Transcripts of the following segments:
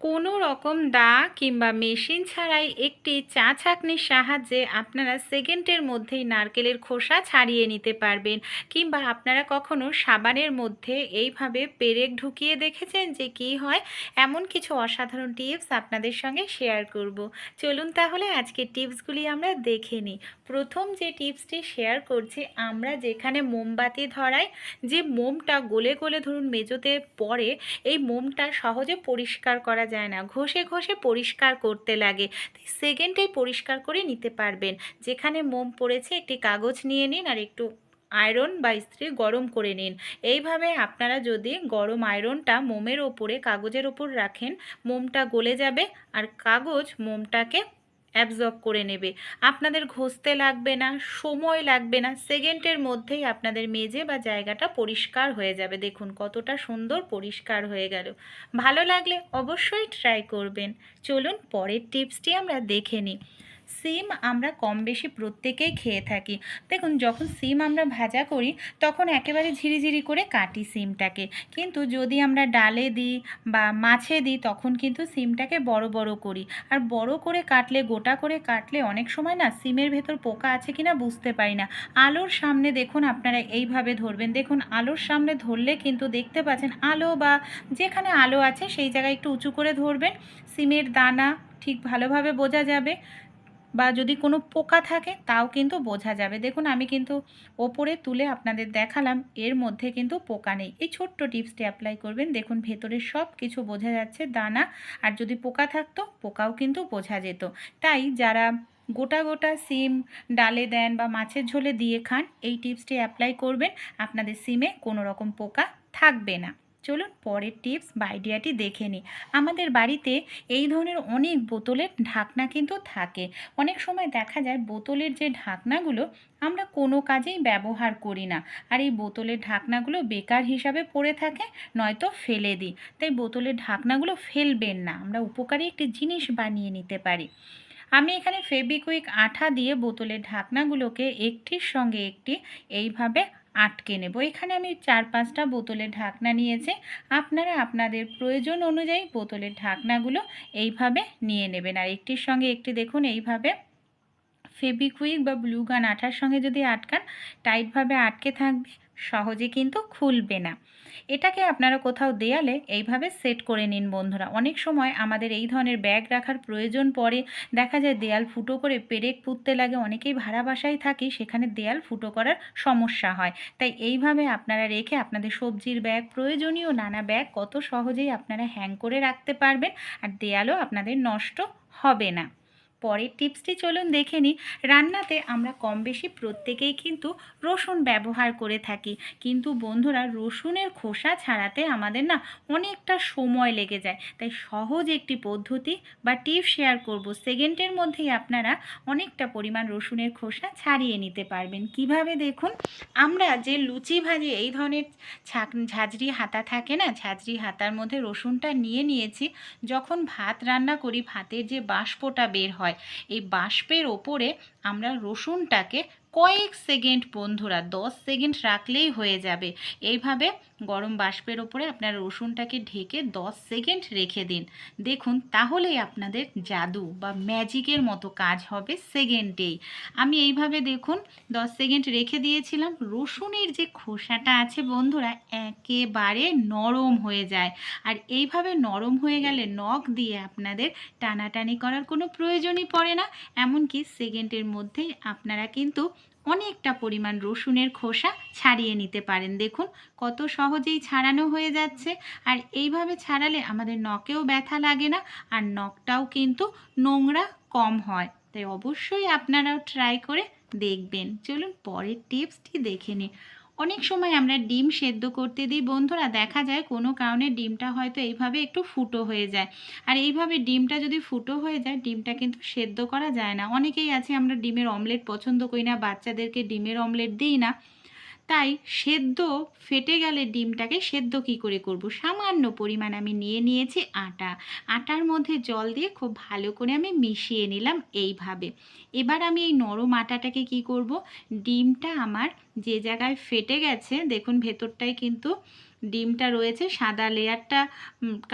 কোনো রকম দা কিংবা মেশিন ছাড়াই একটি চা ছাঁকনির সাহায্যে আপনারা সেকেন্ডের মধ্যেই নারকেলের খোসা ছাড়িয়ে নিতে পারবেন। কিংবা আপনারা কখনো সাবানের মধ্যে এইভাবে পেরেক ঢুকিয়ে দেখেছেন যে কি হয়? এমন কিছু অসাধারণ টিপস আপনাদের সঙ্গে শেয়ার করব। চলুন তাহলে আজকে টিপসগুলি আমরা দেখে নিই। প্রথম যে টিপসটি শেয়ার করছি, আমরা যেখানে মোমবাতি ধরাই, যে মোমটা গলে গলে ধরুন মেজোতে পড়ে, এই মোমটা সহজে পরিষ্কার করা যায় না। ঘষে ঘষে পরিষ্কার করতে লাগে। সেকেন্ডে পরিষ্কার করে নিতে পারবেন। যেখানে মোম পড়েছে, একটি কাগজ নিয়ে নিন আর একটু আয়রন বা ইস্ত্রি গরম করে নিন। এইভাবে আপনারা যদি গরম আয়রনটা মোমের ওপরে, কাগজের ওপর রাখেন, মোমটা গলে যাবে আর কাগজ মোমটাকে অ্যাবজর্ব করে নেবে। আপনাদের ঘষতে লাগবে না, সময় লাগবে না, সেকেন্ডের মধ্যেই আপনাদের মেজে বা জায়গাটা পরিষ্কার হয়ে যাবে। দেখুন কতটা সুন্দর পরিষ্কার হয়ে গেল। ভালো লাগলে অবশ্যই ট্রাই করবেন। চলুন পরের টিপসটি আমরা দেখে নিই। সিম আমরা কম বেশি প্রত্যেকেই খেয়ে থাকি। দেখুন, যখন সিম আমরা ভাজা করি, তখন একেবারে ঝিরিঝিরি করে কাটি সিমটাকে। কিন্তু যদি আমরা ডালে দিই বা মাছে দিই, তখন কিন্তু সিমটাকে বড় বড় করি। আর বড় করে কাটলে, গোটা করে কাটলে অনেক সময় না সিমের ভেতর পোকা আছে কিনা বুঝতে পারি না। আলোর সামনে দেখুন আপনারা এইভাবে ধরবেন। দেখুন, আলোর সামনে ধরলে কিন্তু দেখতে পাচ্ছেন আলো বা যেখানে আলো আছে, সেই জায়গায় একটু উঁচু করে ধরবেন। সিমের দানা ঠিক ভালোভাবে বোঝা যাবে। বা যদি কোনো পোকা থাকে, তাও কিন্তু বোঝা যাবে। দেখুন, আমি কিন্তু ওপরে তুলে আপনাদের দেখালাম, এর মধ্যে কিন্তু পোকা নেই। এই ছোট্ট টিপসটি অ্যাপ্লাই করবেন। দেখুন, ভেতরে সব কিছু বোঝা যাচ্ছে, দানা। আর যদি পোকা থাকতো, পোকাও কিন্তু বোঝা যেত। তাই যারা গোটা গোটা সিম ডালে দেন বা মাছের ঝোলে দিয়ে খান, এই টিপসটি অ্যাপ্লাই করবেন। আপনাদের সিমে কোনো রকম পোকা থাকবে না। চলুন পরের টিপস বা আইডিয়াটি দেখে নিই। আমাদের বাড়িতে এই ধরনের অনেক বোতলের ঢাকনা কিন্তু থাকে। অনেক সময় দেখা যায় বোতলের যে ঢাকনাগুলো আমরা কোনো কাজেই ব্যবহার করি না। আর এই বোতলের ঢাকনাগুলো বেকার হিসাবে পড়ে থাকে, নয়তো ফেলে দিই। তাই বোতলের ঢাকনাগুলো ফেলবেন না। আমরা উপকারী একটি জিনিস বানিয়ে নিতে পারি। আমি এখানে ফেবিকুইক আঠা দিয়ে বোতলের ঢাকনাগুলোকে একটির সঙ্গে একটি এইভাবে আটকে নেব। এখানে আমি চার পাঁচটা বোতলের ঢাকনা নিয়েছি। আপনারা আপনাদের প্রয়োজন অনুযায়ী বোতলের ঢাকনাগুলো এইভাবে নিয়ে নেবেন। আর একটির সঙ্গে একটি দেখুন, এইভাবে ফেবিকুইক বা ব্লু গান আঠার সঙ্গে যদি আটকান, টাইটভাবে আটকে থাকবে। সহজে কিন্তু খুলবে না। এটাকে আপনারা কোথাও দেয়ালে এইভাবে সেট করে নিন বন্ধুরা। অনেক সময় আমাদের এই ধরনের ব্যাগ রাখার প্রয়োজন পড়ে। দেখা যায় দেয়াল ফুটো করে পেরেক পুঁততে লাগে, অনেকেই ভাড়া বাসায় থাকি, সেখানে দেয়াল ফুটো করার সমস্যা হয়। তাই এইভাবে আপনারা রেখে আপনাদের সবজির ব্যাগ, প্রয়োজনীয় নানা ব্যাগ কত সহজেই আপনারা হ্যাং করে রাখতে পারবেন। আর দেয়ালও আপনাদের নষ্ট হবে না। পরের টিপসটি চলুন দেখে নিই। রান্নাতে আমরা কম বেশি প্রত্যেকেই কিন্তু রসুন ব্যবহার করে থাকি। কিন্তু বন্ধুরা, রসুনের খোসা ছাড়াতে আমাদের না অনেকটা সময় লেগে যায়। তাই সহজ একটি পদ্ধতি বা টিপ শেয়ার করব। সেকেন্ডের মধ্যেই আপনারা অনেকটা পরিমাণ রসুনের খোসা ছাড়িয়ে নিতে পারবেন। কীভাবে দেখুন, আমরা যে লুচি ভাজি, এই ধরনের ছাক, ঝাঁঝরি হাতা থাকে না, ঝাঁঝরি হাতার মধ্যে রসুনটা নিয়ে নিয়েছি। যখন ভাত রান্না করি, ভাতের যে বাষ্পটা বের হয় এই বাষ্পের ওপরে আমরা রসুনটাকে কয়েক সেকেন্ড বন্ধুরা, দশ সেকেন্ড রাখলেই হয়ে যাবে। এইভাবে গরম বাষ্পের ওপরে আপনার রসুনটাকে ঢেকে দশ সেকেন্ড রেখে দিন। দেখুন, তাহলেই আপনাদের জাদু বা ম্যাজিকের মতো কাজ হবে সেকেন্ডেই। আমি এইভাবে দেখুন, দশ সেকেন্ড রেখে দিয়েছিলাম। রসুনের যে খোসাটা আছে বন্ধুরা, একেবারে নরম হয়ে যায়। আর এইভাবে নরম হয়ে গেলে নখ দিয়ে আপনাদের টানাটানি করার কোনো প্রয়োজনই পড়ে না। এমনকি সেকেন্ডের মধ্যেই আপনারা কিন্তু অনেকটা পরিমাণ রসুনের খোসা ছাড়িয়ে নিতে পারেন। দেখুন, কত সহজেই ছাড়ানো হয়ে যাচ্ছে। আর এইভাবে ছাড়ালে আমাদের নখেও ব্যথা লাগে না, আর নখটাও কিন্তু নোংরা কম হয়। তাই অবশ্যই আপনারাও ট্রাই করে দেখবেন। চলুন, পরের টিপসটি দেখে নিন অনেক সময় আমরা ডিম সেদ্ধ করতে দিই। বন্ধুরা, দেখা যায় কোনো কারণে ডিমটা হয়তো এইভাবে একটু ফুটো হয়ে যায়। আর এইভাবে ডিমটা যদি ফুটো হয়ে যায়, ডিমটা কিন্তু সেদ্ধ করা যায় না। অনেকেই আছে, আমরা ডিমের অমলেট পছন্দ করি না, বাচ্চাদেরকে ডিমের অমলেট দিই না। তাই সেদ্ধ ফেটে গেলে ডিমটাকে সেদ্ধ কি করে করব? সামান্য পরিমাণ আমি নিয়ে নিয়েছি আটা। আটার মধ্যে জল দিয়ে খুব ভালো করে আমি মিশিয়ে নিলাম এইভাবে। এবার আমি এই নরম আটাটাকে কি করব? ডিমটা আমার যে জায়গায় ফেটে গেছে, দেখুন ভেতরটায় কিন্তু ডিমটা রয়েছে, সাদা লেয়ারটা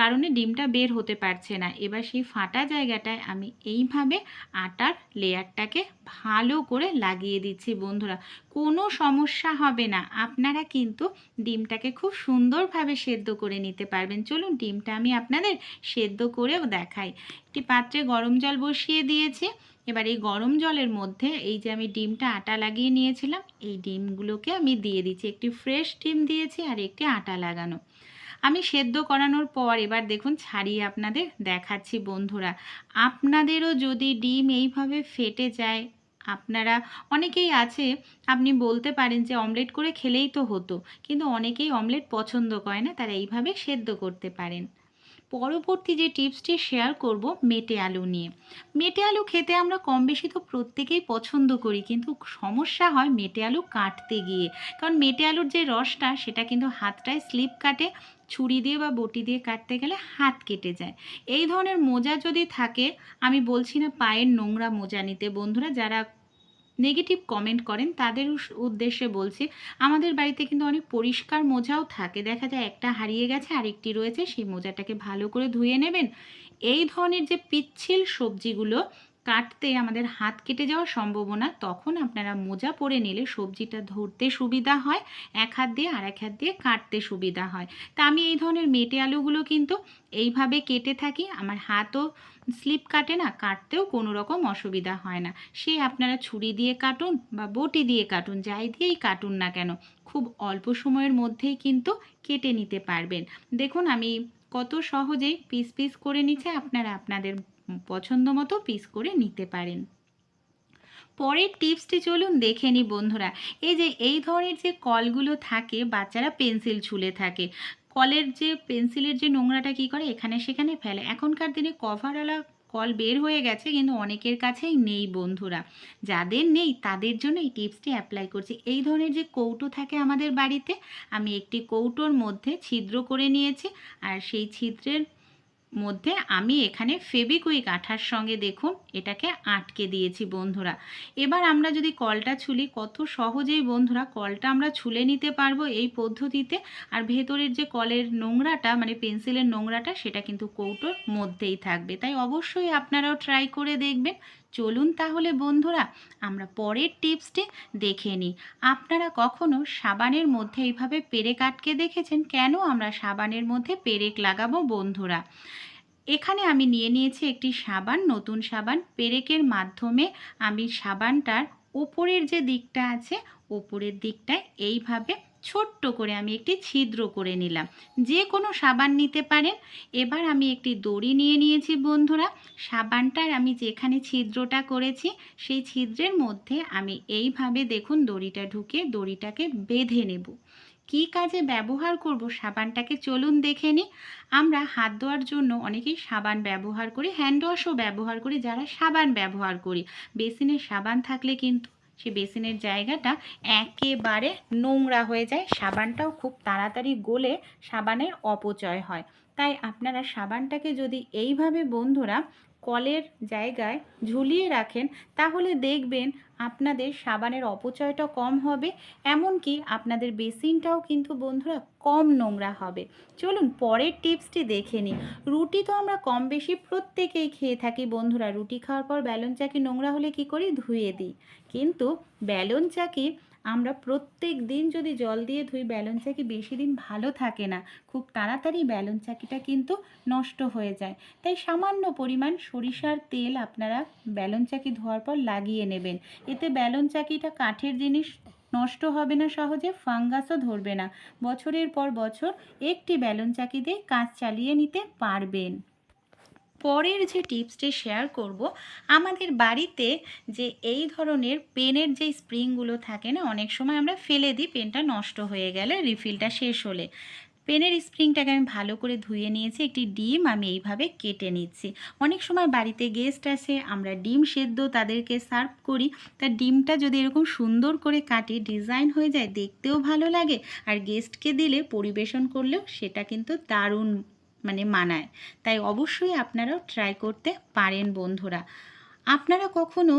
কারণে ডিমটা বের হতে পারছে না। এবার সেই ফাটা জায়গাটায় আমি এইভাবে আটার লেয়ারটাকে ভালো করে লাগিয়ে দিচ্ছি বন্ধুরা। কোনো সমস্যা হবে না। আপনারা কিন্তু ডিমটাকে খুব সুন্দরভাবে সেদ্ধ করে নিতে পারবেন। চলুন ডিমটা আমি আপনাদের সেদ্ধ করেও দেখাই। একটি পাত্রে গরম জল বসিয়ে দিয়েছি। এবার এই গরম জলের মধ্যে এই যে আমি ডিমটা আটা লাগিয়ে নিয়েছিলাম, এই ডিমগুলোকে আমি দিয়ে দিচ্ছি। একটি ফ্রেশ ডিম দিয়েছি আর একটি আটা লাগানো। আমি সেদ্ধ করানোর পর এবার দেখুন ছাড়িয়ে আপনাদের দেখাচ্ছি বন্ধুরা। আপনাদেরও যদি ডিম এইভাবে ফেটে যায় আপনারা অনেকেই আছে, আপনি বলতে পারেন যে অমলেট করে খেলেই তো হতো, কিন্তু অনেকেই অমলেট পছন্দ করে না, তারা এইভাবে সেদ্ধ করতে পারেন। পরবর্তী যে টিপসটি শেয়ার করব, মেটে আলু নিয়ে। মেটে আলু খেতে আমরা কম বেশি তো প্রত্যেকেই পছন্দ করি, কিন্তু সমস্যা হয় মেটে আলু কাটতে গিয়ে। কারণ মেটে আলুর যে রসটা, সেটা কিন্তু হাতটায় স্লিপ কাটে, ছুরি দিয়ে বা বটি দিয়ে কাটতে গেলে হাত কেটে যায়। এই ধরনের মোজা যদি থাকে, আমি বলছি না পায়ের নোংরা মোজা নিতে। বন্ধুরা, যারা নেগেটিভ কমেন্ট করেন, তাদের উদ্দেশ্যে বলছি, আমাদের বাড়িতে কিন্তু অনেক পরিষ্কার মোজাও থাকে। দেখা যায় একটা হারিয়ে গেছে, আরেকটি রয়েছে, সেই মোজাটাকে ভালো করে ধুয়ে নেবেন। এই ধরনের যে পিচ্ছিল সবজিগুলো কাটতে আমাদের হাত কেটে যাওয়ার সম্ভাবনা, তখন আপনারা মোজা পরে নিলে সবজিটা ধরতে সুবিধা হয়, এক হাত দিয়ে আর এক হাত দিয়ে কাটতে সুবিধা হয়। তা আমি এই ধরনের মেটে আলুগুলো কিন্তু এইভাবে কেটে থাকি, আমার হাতও স্লিপ কাটে না, কাটতেও কোনো রকম অসুবিধা হয় না। সে আপনারা ছুরি দিয়ে কাটুন বা বটি দিয়ে কাটুন, যাই দিয়েই কাটুন না কেন, খুব অল্প সময়ের মধ্যেই কিন্তু কেটে নিতে পারবেন। দেখুন, আমি কত সহজেই পিস পিস করে নিচ্ছে, আপনারা আপনাদের পছন্দ মতো পিস করে নিতে পারেন। পরের টিপসটি চলুন দেখে নিই বন্ধুরা। এই যে, এই ধরনের যে কলগুলো থাকে, বাচ্চারা পেন্সিল ছুলে থাকে। কলের যে পেন্সিলের যে নোংরাটা কী করে? এখানে সেখানে ফেলে। এখনকার দিনে কভারওয়ালা কল বের হয়ে গেছে, কিন্তু অনেকের কাছেই নেই বন্ধুরা। যাদের নেই, তাদের জন্য এই টিপসটি অ্যাপ্লাই করছি। এই ধরনের যে কৌটো থাকে আমাদের বাড়িতে, আমি একটি কৌটোর মধ্যে ছিদ্র করে নিয়েছি। আর সেই ছিদ্রের মধ্যে আমি এখানে ফেবিকুইক আঠার সঙ্গে দেখুন, এটাকে আটকে দিয়েছি বন্ধুরা। এবার আমরা যদি কলটা ছুলি, কত সহজেই বন্ধুরা কলটা আমরা ছুলে নিতে পারব এই পদ্ধতিতে। আর ভেতরের যে কলের নোংরাটা মানে পেন্সিলের নোংরাটা, সেটা কিন্তু কৌটোর মধ্যেই থাকবে। তাই অবশ্যই আপনারাও ট্রাই করে দেখবেন। চলুন তাহলে বন্ধুরা, আমরা পরের টিপসটি দেখে নিই। আপনারা কখনো সাবানের মধ্যে এইভাবে পেরেক আটকে দেখেছেন? কেন আমরা সাবানের মধ্যে পেরেক লাগাবো বন্ধুরা? এখানে আমি নিয়ে নিয়েছি একটি সাবান, নতুন সাবান। পেরেকের মাধ্যমে আমি সাবানটার ওপরের যে দিকটা আছে, ওপরের দিকটায় এইভাবে ছোট্ট করে আমি একটি ছিদ্র করে নিলাম। যে কোনো সাবান নিতে পারেন। এবার আমি একটি দড়ি নিয়ে নিয়েছি বন্ধুরা। সাবানটার আমি যেখানে ছিদ্রটা করেছি, সেই ছিদ্রের মধ্যে আমি এইভাবে দেখুন দড়িটা ঢুকে দড়িটাকে বেঁধে নেব। কী কাজে ব্যবহার করব সাবানটাকে চলুন দেখে নিই আমরা হাত ধোয়ার জন্য অনেকেই সাবান ব্যবহার করি হ্যান্ড ওয়াশও ব্যবহার করি, যারা সাবান ব্যবহার করি। বেসিনের সাবান থাকলে কিন্তু সে বেসিনের জায়গাটা একেবারে নোংরা হয়ে যায়, সাবানটাও খুব তাড়াতাড়ি গলে সাবানের অপচয় হয়। তাই আপনারা সাবানটাকে যদি এইভাবে বন্ধুরা কলের জায়গায় ঝুলিয়ে রাখেন, তাহলে দেখবেন আপনাদের সাবানের অপচয়টা কম হবে, এমনকি আপনাদের বেসিনটাও কিন্তু বন্ধুরা কম নোংরা হবে। চলুন পরের টিপসটি দেখে নিই। রুটি তো আমরা কম বেশি প্রত্যেকেই খেয়ে থাকি বন্ধুরা। রুটি খাওয়ার পর ব্যালন চাকি নোংরা হলে কি করি? ধুয়ে দিই। কিন্তু ব্যালন চাকি আমরা প্রত্যেক দিন যদি জল দিয়ে ধুই ব্যালন চাকি বেশি দিন ভালো থাকে না। খুব তাড়াতাড়ি ব্যালন চাকিটা কিন্তু নষ্ট হয়ে যায়। তাই সামান্য পরিমাণ সরিষার তেল আপনারা ব্যালন চাকি ধোয়ার পর লাগিয়ে নেবেন। এতে ব্যালন চাকিটা কাঠের জিনিস নষ্ট হবে না, সহজে ফাঙ্গাসও ধরবে না। বছরের পর বছর একটি ব্যালন চাকি দিয়ে কাজ চালিয়ে নিতে পারবেন। পরের যে টিপসটি শেয়ার করব, আমাদের বাড়িতে যে এই ধরনের পেনের যে স্প্রিংগুলো থাকে না, অনেক সময় আমরা ফেলে দিই, পেনটা নষ্ট হয়ে গেলে রিফিলটা শেষ হলে। পেনের স্প্রিংটাকে আমি ভালো করে ধুয়ে নিয়েছি, একটি ডিম আমি এইভাবে কেটে নিচ্ছি। অনেক সময় বাড়িতে গেস্ট আসে, আমরা ডিম সেদ্ধ তাদেরকে সার্ভ করি, তা ডিমটা যদি এরকম সুন্দর করে কাটি, ডিজাইন হয়ে যায়, দেখতেও ভালো লাগে, আর গেস্টকে দিলে পরিবেশন করলেও সেটা কিন্তু দারুণ মানে মানায়। তাই অবশ্যই আপনারাও ট্রাই করতে পারেন বন্ধুরা। আপনারা কখনো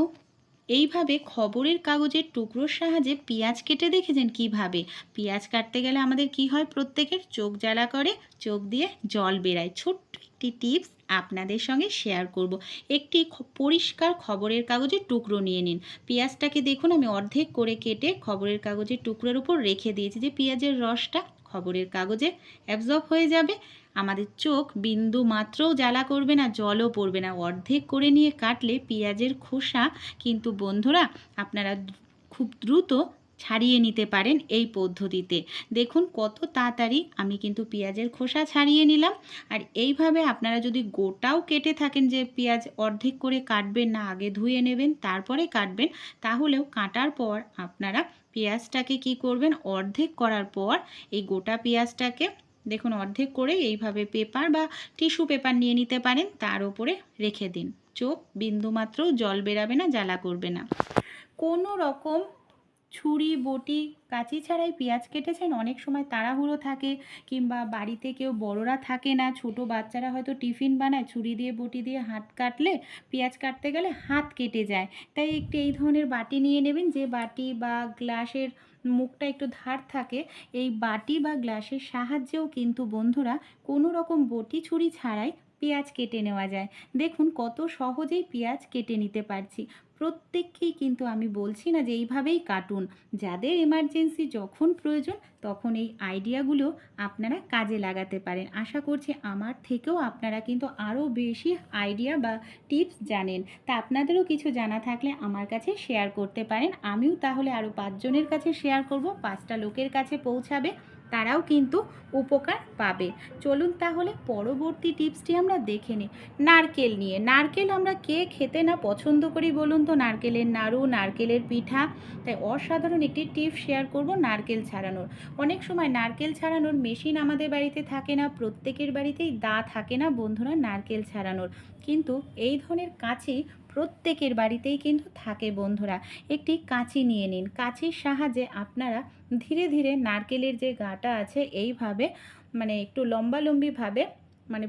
এইভাবে খবরের কাগজের টুকরোর সাহায্যে পেঁয়াজ কেটে দেখেছেন কীভাবে? পেঁয়াজ কাটতে গেলে আমাদের কি হয়? প্রত্যেকের চোখ জ্বালা করে, চোখ দিয়ে জল বেরায়। ছোট্ট একটি টিপস আপনাদের সঙ্গে শেয়ার করব। একটি পরিষ্কার খবরের কাগজের টুকরো নিয়ে নিন। পেঁয়াজটাকে দেখুন, আমি অর্ধেক করে কেটে খবরের কাগজের টুকরোর উপর রেখে দিয়েছি যে পেঁয়াজের রসটা খবরের কাগজে অ্যাবজর্ব হয়ে যাবে। আমাদের চোখ বিন্দু মাত্রও জ্বালা করবে না, জলও পড়বে না। অর্ধেক করে নিয়ে কাটলে পেঁয়াজের খোসা কিন্তু বন্ধুরা আপনারা খুব দ্রুত ছাড়িয়ে নিতে পারেন এই পদ্ধতিতে। দেখুন কত তাড়াতাড়ি আমি কিন্তু পেঁয়াজের খোসা ছাড়িয়ে নিলাম। আর এইভাবে আপনারা যদি গোটাও কেটে থাকেন যে পেঁয়াজ অর্ধেক করে কাটবেন না, আগে ধুয়ে নেবেন, তারপরে কাটবেন, তাহলেও কাটার পর আপনারা পেঁয়াজটাকে কি করবেন? অর্ধেক করার পর এই গোটা পেঁয়াজটাকে দেখুন অর্ধেক করে এইভাবে পেপার বা টিস্যু পেপার নিয়ে নিতে পারেন। তার উপরে রেখে দিন। চোখ বিন্দুমাত্র জল বেরাবে না, জ্বালা করবে না। কোনো রকম ছুরি, বটি, কাঁচি ছাড়াই পেঁয়াজ কেটেছেন। অনেক সময় তাড়াহুড়ো থাকে কিংবা বাড়িতে কেউ বড়রা থাকে না। ছোট বাচ্চারা হয়তো টিফিন বানায়, ছুরি দিয়ে, বটি দিয়ে হাত কাটলে, পেঁয়াজ কাটতে গেলে হাত কেটে যায়। তাই একটি এই ধরনের বাটি নিয়ে নেবেন, যে বাটি বা গ্লাসের মুখটা একটু ধার থাকে, এই বাটি বা গ্লাসের সাহায্যেও কিন্তু বন্ধুরা কোনো রকম বটি, ছুরি ছাড়াই পেঁয়াজ কেটে নেওয়া যায়। দেখুন কত সহজেই পেঁয়াজ কেটে নিতে পারছি। প্রত্যেককেই কিন্তু আমি বলছি না যে এইভাবেই কাটুন। যাদের এমার্জেন্সি যখন প্রয়োজন, তখন এই আইডিয়াগুলো আপনারা কাজে লাগাতে পারেন। আশা করছি আমার থেকেও আপনারা কিন্তু আরও বেশি আইডিয়া বা টিপস জানেন। তা আপনাদেরও কিছু জানা থাকলে আমার কাছে শেয়ার করতে পারেন। আমিও তাহলে আরও পাঁচজনের কাছে শেয়ার করব, পাঁচটা লোকের কাছে পৌঁছাবে। তারাও কিন্তু উপকার পাবে। চলুন তাহলে পরবর্তী টিপসটি আমরা দেখে নিই। নারকেল নিয়ে। নারকেল আমরা কে খেতে না পছন্দ করি বলুন তো? নারকেলের নাড়ু, নারকেলের পিঠা। তাই অসাধারণ একটি টিপস শেয়ার করব নারকেল ছাড়ানোর। অনেক সময় নারকেল ছাড়ানোর মেশিন আমাদের বাড়িতে থাকে না, প্রত্যেকের বাড়িতেই দা থাকে না বন্ধুরা নারকেল ছাড়ানোর। কিন্তু এই ধরনের কাঁচি প্রত্যেকের বাড়িতেই কিন্তু থাকে বন্ধুরা। একটি কাঁচি নিয়ে নিন। কাঁচির সাহায্যে আপনারা ধীরে ধীরে নারকেলের যে গাটা আছে, এইভাবে মানে একটু লম্বালম্বিভাবে মানে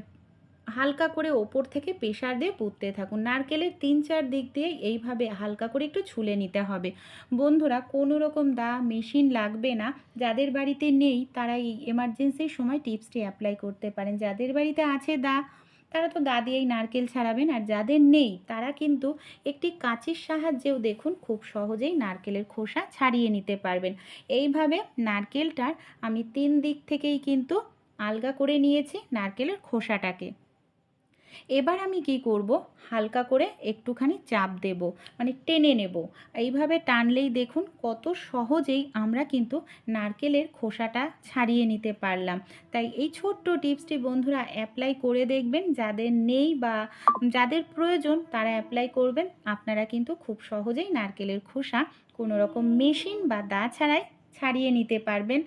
হালকা করে ওপর থেকে প্রেশার দিয়ে পুঁততে থাকুন। নারকেলের তিন চার দিক দিয়ে এইভাবে হালকা করে একটু ছুলে নিতে হবে। বন্ধুরা, কোনো রকম দা মেশিন লাগবে না। যাদের বাড়িতে নেই, তারা এই এমার্জেন্সির সময় টিপসটি অ্যাপ্লাই করতে পারেন। যাদের বাড়িতে আছে দা তারা তো গা দিয়েই নারকেল ছাড়াবেন আর যাদের নেই, তারা কিন্তু একটি কাঁচির সাহায্যেও দেখুন খুব সহজেই নারকেলের খোসা ছাড়িয়ে নিতে পারবেন। এইভাবে নারকেলটার আমি তিন দিক থেকেই কিন্তু আলগা করে নিয়েছি নারকেলের খোসাটাকে। এবার আমি কি করব? হালকা করে একটুখানি চাপ দেব মানে টেনে নেব। এইভাবে টানলেই দেখুন কত সহজেই আমরা কিন্তু নারকেলের খোসাটা ছাড়িয়ে নিতে পারলাম। তাই এই ছোট্ট টিপসটি বন্ধুরা অ্যাপ্লাই করে দেখবেন। যাদের নেই বা যাদের প্রয়োজন তারা অ্যাপ্লাই করবেন। আপনারা কিন্তু খুব সহজেই নারকেলের খোসা কোনো রকম মেশিন বা দা ছাড়াই ছাড়িয়ে নিতে পারবেন।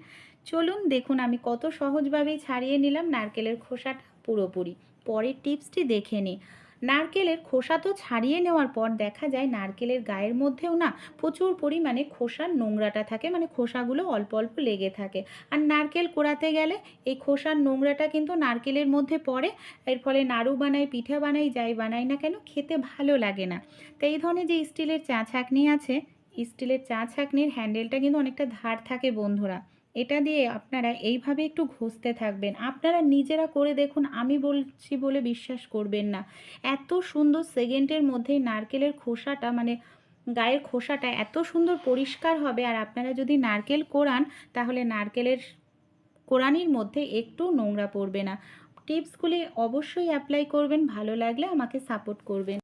চলুন দেখুন আমি কত সহজভাবেই ছাড়িয়ে নিলাম নারকেলের খোসাটা। পুরোপুরি। পরের টিপসটি দেখে নিই নারকেলের খোসা তো ছাড়িয়ে নেওয়ার পর দেখা যায় নারকেলের গায়ের মধ্যেও না প্রচুর পরিমাণে খোসার নোংরাটা থাকে মানে খোসাগুলো অল্প অল্প লেগে থাকে। আর নারকেল কোড়াতে গেলে এই খোসার নোংরাটা কিন্তু নারকেলের মধ্যে পড়ে, এর ফলে নাড়ু বানাই পিঠা বানাই যাই বানাই না কেন খেতে ভালো লাগে না। তো এই ধরনের যে স্টিলের চা ছাঁকনি আছে, স্টিলের চা ছাঁকনির হ্যান্ডেলটা কিন্তু অনেকটা ধার থাকে বন্ধুরা। এটা দিয়ে আপনারা এইভাবে একটু ঘষতে থাকবেন। আপনারা নিজেরা করে দেখুন, আমি বলছি বলে বিশ্বাস করবেন না। এত সুন্দর সেকেন্ডের মধ্যেই নারকেলের খোসাটা মানে গায়ের খোসাটা এত সুন্দর পরিষ্কার হবে, আর আপনারা যদি নারকেল কোরান, তাহলে নারকেলের কোরানির মধ্যে একটু নোংরা পড়বে না। টিপসগুলি অবশ্যই অ্যাপ্লাই করবেন, ভালো লাগলে আমাকে সাপোর্ট করবেন।